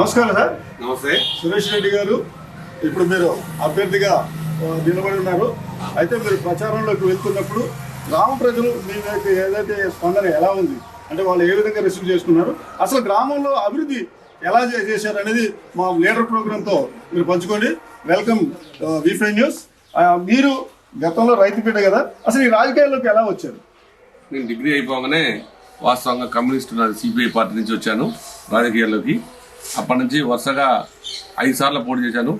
నమస్కారం సార్. నమస్తే. సురేష్ రెడ్డి గారు ఇప్పుడు మీరు అభ్యర్థిగా నిలబడి ఉన్నారు. అయితే మీరు ప్రచారంలోకి వెళ్తున్నప్పుడు గ్రామ ప్రజలు మీ ఏదైతే స్పందన ఎలా ఉంది? అంటే వాళ్ళు ఏ విధంగా రిసీవ్ చేసుకున్నారు? అసలు గ్రామంలో అభివృద్ధి ఎలా చేశారు అనేది మా లీడర్ ప్రోగ్రాంతో మీరు పంచుకోండి. వెల్కమ్ వీఫై న్యూస్. మీరు గతంలో రైతు బిడ్డ కదా అసలు ఈ రాజకీయాల్లోకి ఎలా వచ్చారు? నేను డిగ్రీ అయిపోగానే వాస్తవంగా కమ్యూనిస్ట్ సిపిఐ పార్టీ నుంచి వచ్చాను రాజకీయాల్లోకి. అప్పటి నుంచి వరుసగా ఐదు సార్లు పోటీ చేశాను.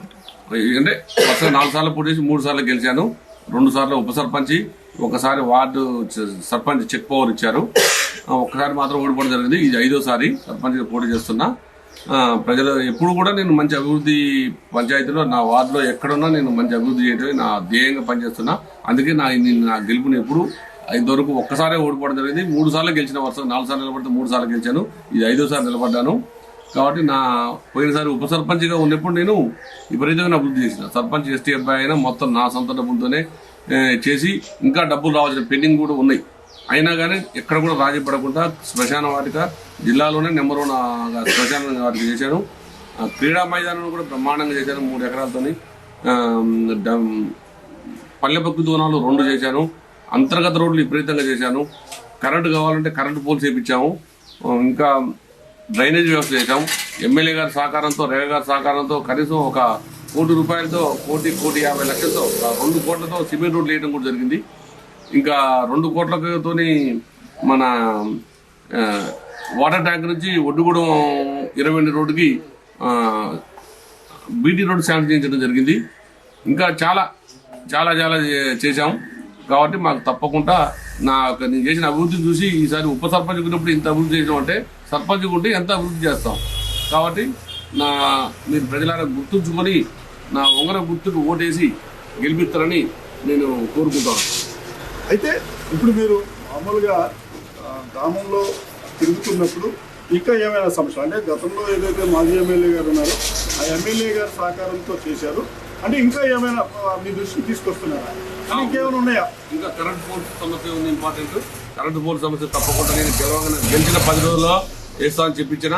అంటే వరుసగా నాలుగు సార్లు పోటీ చేసి మూడు సార్లు గెలిచాను. రెండు సార్లు ఉప సర్పంచి ఒకసారి వార్డు సర్పంచ్ చెక్ పవర్ ఇచ్చారు. ఒక్కసారి మాత్రం ఓడిపోవడం జరిగింది. ఇది ఐదోసారి సర్పంచ్గా పోటీ చేస్తున్నా. ప్రజలు ఎప్పుడు కూడా నేను మంచి అభివృద్ధి పంచాయతీలో నా వార్డులో ఎక్కడున్నా నేను మంచి అభివృద్ధి చేయడమే నా ధ్యేయంగా పనిచేస్తున్నా. అందుకే నా నా గెలుపుని ఎప్పుడు ఇంతవరకు ఒక్కసారే ఓడిపోవడం జరిగింది. మూడు సార్లు గెలిచిన వర్షం నాలుగు సార్లు నిలబడితే మూడు సార్లు గెలిచాను. ఇది ఐదోసారి నిలబడ్డాను. కాబట్టి నా పోయినసారి ఉప సర్పంచ్గా ఉన్నప్పుడు నేను విపరీతమైన అభివృద్ధి చేసిన. సర్పంచ్ ఎస్టీ అబ్బాయి అయినా మొత్తం నా సొంత డబ్బులతోనే చేసి ఇంకా డబ్బులు రావాల్సిన పెండింగ్ కూడా ఉన్నాయి. అయినా కానీ ఎక్కడ కూడా రాజీ పడకుండా శ్మశాన వాటిక జిల్లాలోనే నెంబర్ వన్ శ్మశాన వాటిక చేశాను. క్రీడా మైదానం కూడా బ్రహ్మాండంగా చేశాను మూడు ఎకరాలతోని. పల్లె పక్కు పల్లెపక్కు దూనాలు రెండు చేశాను. అంతర్గత రోడ్లు విపరీతంగా చేశాను. కరెంటు కావాలంటే కరెంటు పోల్స్ వేయించాము ఇంకా డ్రైనేజ్ వ్యవస్థ చేశాం ఎమ్మెల్యే గారి సహకారంతో రేవ గారి సహకారంతో కనీసం ఒక కోటి రూపాయలతో కోటి కోటి యాభై లక్షలతో రెండు కోట్లతో సిమెంట్ రోడ్లు వేయడం కూడా జరిగింది. ఇంకా రెండు కోట్లతోని మన వాటర్ ట్యాంక్ నుంచి ఒడ్డుగూడెం ఇరవై రెండు రోడ్డుకి బీటీ రోడ్డు శాంక్షన్ చేయించడం జరిగింది. ఇంకా చాలా చాలా చాలా చేశాం కాబట్టి మాకు తప్పకుండా నా యొక్క నేను చేసిన అభివృద్ధిని చూసి ఈసారి ఉప సర్పంచ్ ఉన్నప్పుడు ఇంత అభివృద్ధి చేసాం అంటే సర్పంచ్ ఉంటే ఎంత అభివృద్ధి చేస్తాం. కాబట్టి నా మీరు ప్రజలారా గుర్తుంచుకొని నా ఉంగర గుర్తుకు ఓటేసి గెలిపిస్తారని నేను కోరుకుంటాను అయితే ఇప్పుడు మీరు మామూలుగా గ్రామంలో తిరుగుతున్నప్పుడు ఇంకా ఏమైనా సమస్యలు అంటే గతంలో ఏదైతే మాజీ ఎమ్మెల్యే గారు ఉన్నారో ఆ ఎమ్మెల్యే గారు సహకారంతో చేశారు. అంటే ఇంకా ఏమైనా మీ దృష్టికి తీసుకొస్తున్నారా? ఇంకేమైనా ఉన్నాయా? ఇంకా కరెంట్ పోల్ సమస్య ఉంది ఇంపార్టెంట్ కరెంట్ పోల్ సమస్య తప్పకుండా నేను గెలవగానే గెలిచిన పది రోజుల్లో వేస్తా అని చెప్పించిన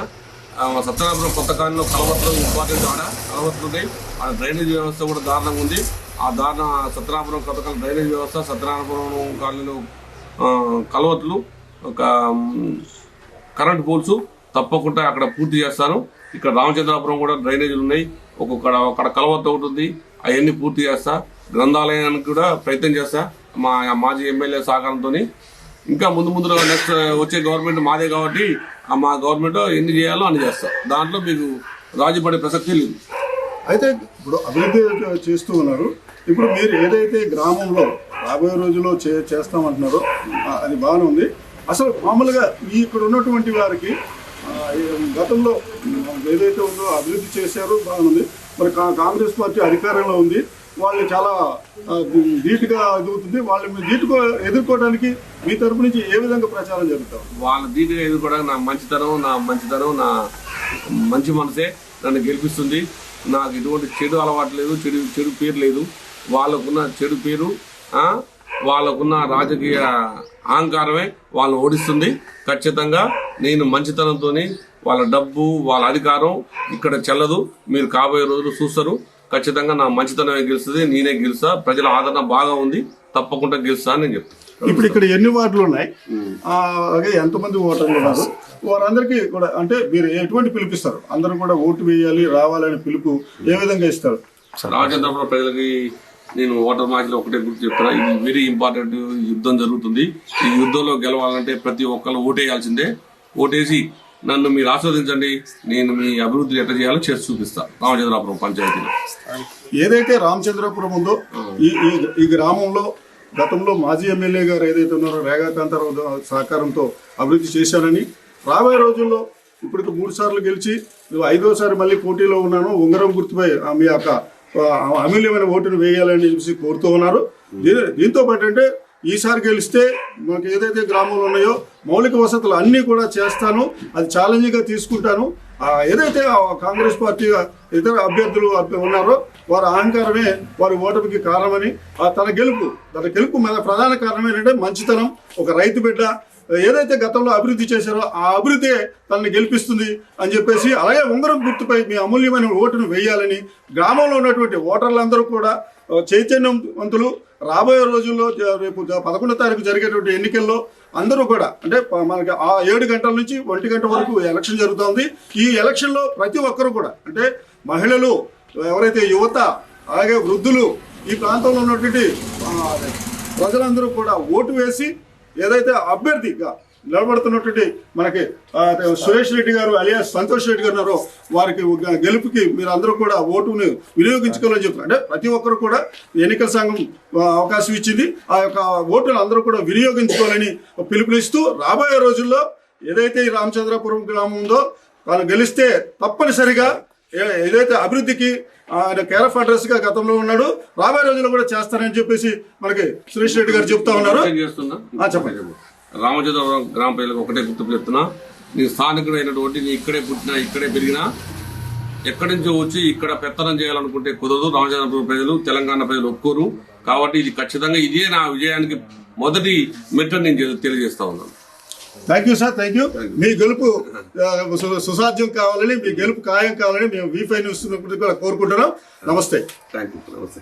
సత్యనారాయణ కొత్త కాలంలో కలవత్తులు ఇంపార్టెంట్ ఆడ కలవత్తులు ఉన్నాయి ఆ డ్రైనేజ్ వ్యవస్థ కూడా దారుణంగా ఉంది. ఆ దారుణ సత్యనారాయణపురం కొత్త కాలం డ్రైనేజ్ వ్యవస్థ సత్యనారాయణపురం కాలనీలో కలవత్తులు ఒక కరెంట్ పోల్స్ తప్పకుండా అక్కడ పూర్తి చేస్తాను. ఇక్కడ రామచంద్రాపురం కూడా డ్రైనేజీలు ఉన్నాయి. ఒక్కొక్కడ అక్కడ కలవత్త ఒకటి ఉంది అవన్నీ పూర్తి చేస్తా. గ్రంథాలయానికి కూడా ప్రయత్నం చేస్తా. మా మాజీ ఎమ్మెల్యే సహకారంతో ఇంకా ముందు ముందు నెక్స్ట్ వచ్చే గవర్నమెంట్ మాదే కాబట్టి ఆ మా గవర్నమెంట్ ఎన్ని చేయాలో అన్ని చేస్తా. దాంట్లో మీకు రాజీపడే ప్రసక్తి లేదు. అయితే ఇప్పుడు అభివృద్ధి చేస్తూ ఉన్నారు. ఇప్పుడు మీరు ఏదైతే గ్రామంలో రాబోయే రోజుల్లో చే చేస్తామంటున్నారో అది బాగానే ఉంది. అసలు మామూలుగా ఇక్కడ ఉన్నటువంటి వారికి గతంలో ఏదైతే ఉందో అభివృద్ధి చేశారో బాగుంది. మరి కా- కాంగ్రెస్ పార్టీ అధికారంలో ఉంది. వాళ్ళు చాలా ధీటుగా ఎదుగుతుంది. వాళ్ళని ధీటుగా ఎదుర్కోవడానికి మీ తరపు నుంచి ఏ విధంగా ప్రచారం జరుగుతాం వాళ్ళ ధీటుగా ఎదుర్కోవడానికి నా మంచితనం నా మంచితనం నా మంచి మనసే నన్ను గెలిపిస్తుంది. నాకు ఎటువంటి చెడు అలవాటు లేదు చెడు చెడు పేరు లేదు. వాళ్ళకున్న చెడు పేరు వాళ్ళకున్న రాజకీయ అహంకారమే వాళ్ళని ఓడిస్తుంది. ఖచ్చితంగా నేను మంచితనంతో వాళ్ళ డబ్బు వాళ్ళ అధికారం ఇక్కడ చెల్లదు. మీరు కాబోయే రోజులు చూస్తారు. ఖచ్చితంగా నా మంచితనమే గెలుస్తుంది నేనే గెలుస్తా. ప్రజల ఆదరణ బాగా ఉంది. తప్పకుండా గెలుస్తా అని నేను చెప్తాను ఇప్పుడు ఇక్కడ ఎన్ని వార్డులు ఉన్నాయి? ఎంతమంది ఓటర్లు ఉన్నారు? వారందరికీ కూడా అంటే మీరు ఎటువంటి పిలిపిస్తారు అందరూ కూడా ఓటు వేయాలి రావాలనే పిలుపు ఏ విధంగా ఇస్తారు? రామచంద్రపురం ప్రజలకి నేను ఓటర్ మార్చిలో ఒకటే గుర్తు చెప్తున్నా. ఇది వెరీ ఇంపార్టెంట్ యుద్ధం జరుగుతుంది. ఈ యుద్ధంలో గెలవాలంటే ప్రతి ఒక్కరు ఓటేయాల్సిందే. ఓటేసి నన్ను మీరు ఆస్వాదించండి. నేను మీ అభివృద్ధి ఎట్లా చేయాలో చేసి చూపిస్తా. రామచంద్రాపురం పంచాయతీలో. ఏదైతే రామచంద్రపురం ఉందో ఈ ఈ గ్రామంలో గతంలో మాజీ ఎమ్మెల్యే గారు ఏదైతే ఉన్నారో రేఖాకాంతారావు సహకారంతో అభివృద్ధి చేశారని రాబోయే రోజుల్లో ఇప్పటికి మూడు సార్లు గెలిచి నువ్వు ఐదోసారి మళ్ళీ పోటీలో ఉన్నాను ఉంగరం గుర్తుపై మీ యొక్క అమూల్యమైన ఓటును వేయాలని చెప్పేసి కోరుతూ ఉన్నారు. దీంతో పాటు అంటే ఈసారి గెలిస్తే మనకు ఏదైతే గ్రామంలో ఉన్నాయో మౌలిక వసతులు అన్నీ కూడా చేస్తాను. అది ఛాలెంజ్గా తీసుకుంటాను. ఏదైతే కాంగ్రెస్ పార్టీ ఇతర అభ్యర్థులు ఉన్నారో వారి అహంకారమే వారి ఓటమికి కారణమని ఆ తన గెలుపు తన గెలుపు మన ప్రధాన కారణం ఏంటంటే మంచితనం. ఒక రైతు బిడ్డ ఏదైతే గతంలో అభివృద్ధి చేశారో ఆ అభివృద్ధి తనని గెలిపిస్తుంది అని చెప్పేసి అలాగే ఉంగరం గుర్తుపై మీ అమూల్యమైన ఓటును వేయాలని గ్రామంలో ఉన్నటువంటి ఓటర్లందరూ కూడా చైతన్యవంతులు. రాబోయే రోజుల్లో రేపు పదకొండో తారీఖు జరిగేటువంటి ఎన్నికల్లో అందరూ కూడా అంటే మనకి ఆ ఏడు గంటల నుంచి ఒంటి గంట వరకు ఎలక్షన్ జరుగుతోంది. ఈ ఎలక్షన్లో ప్రతి ఒక్కరు కూడా అంటే మహిళలు ఎవరైతే యువత అలాగే వృద్ధులు ఈ ప్రాంతంలో ఉన్నటువంటి ప్రజలందరూ కూడా ఓటు వేసి ఏదైతే అభ్యర్థిగా నిలబడుతున్నటువంటి మనకి సురేష్ రెడ్డి గారు అలియా సంతోష్ రెడ్డి గారు ఉన్నారో వారికి ఒక గెలుపుకి మీరు అందరూ కూడా ఓటుని వినియోగించుకోవాలని చెప్తున్నారు అంటే ప్రతి ఒక్కరు కూడా ఎన్నికల సంఘం అవకాశం ఇచ్చింది. ఆ యొక్క ఓటును అందరూ కూడా వినియోగించుకోవాలని పిలుపునిస్తూ రాబోయే రోజుల్లో ఏదైతే ఈ రామచంద్రపురం గ్రామం ఉందో వాళ్ళు గెలిస్తే తప్పనిసరిగా ఏదైతే అభివృద్ధికి ఆయన కేర్ ఆఫ్ అడ్రస్గా గతంలో ఉన్నాడు రాబోయే రోజుల్లో కూడా చేస్తారని చెప్పేసి మనకి సురేష్ రెడ్డి గారు చెప్తా ఉన్నారు. చెప్పండి. రామచంద్రపురం గ్రామ ప్రజలకు ఒకటే గుర్తు చెప్తున్నా. నీ స్థానికుడైనటువంటి నీ ఇక్కడే పుట్టినా ఇక్కడే పెరిగినా ఎక్కడి నుంచో వచ్చి ఇక్కడ పెత్తనం చేయాలనుకుంటే కుదరదు. రామచంద్రపురం ప్రజలు తెలంగాణ ప్రజలు ఒప్పుకోరు. కాబట్టి ఇది ఖచ్చితంగా ఇదే నా విజయానికి మొదటి మెట్టు నేను తెలి- తెలియజేస్తా ఉన్నాను. Thank you sir thank you మీ గెలుపు సుసాధ్యం కావాలని మీ గెలుపు ఖాయం కావాలని మేము వీఫై న్యూస్ కూడా కోరుకుంటున్నాం. నమస్తే. థ్యాంక్ యూ నమస్తే.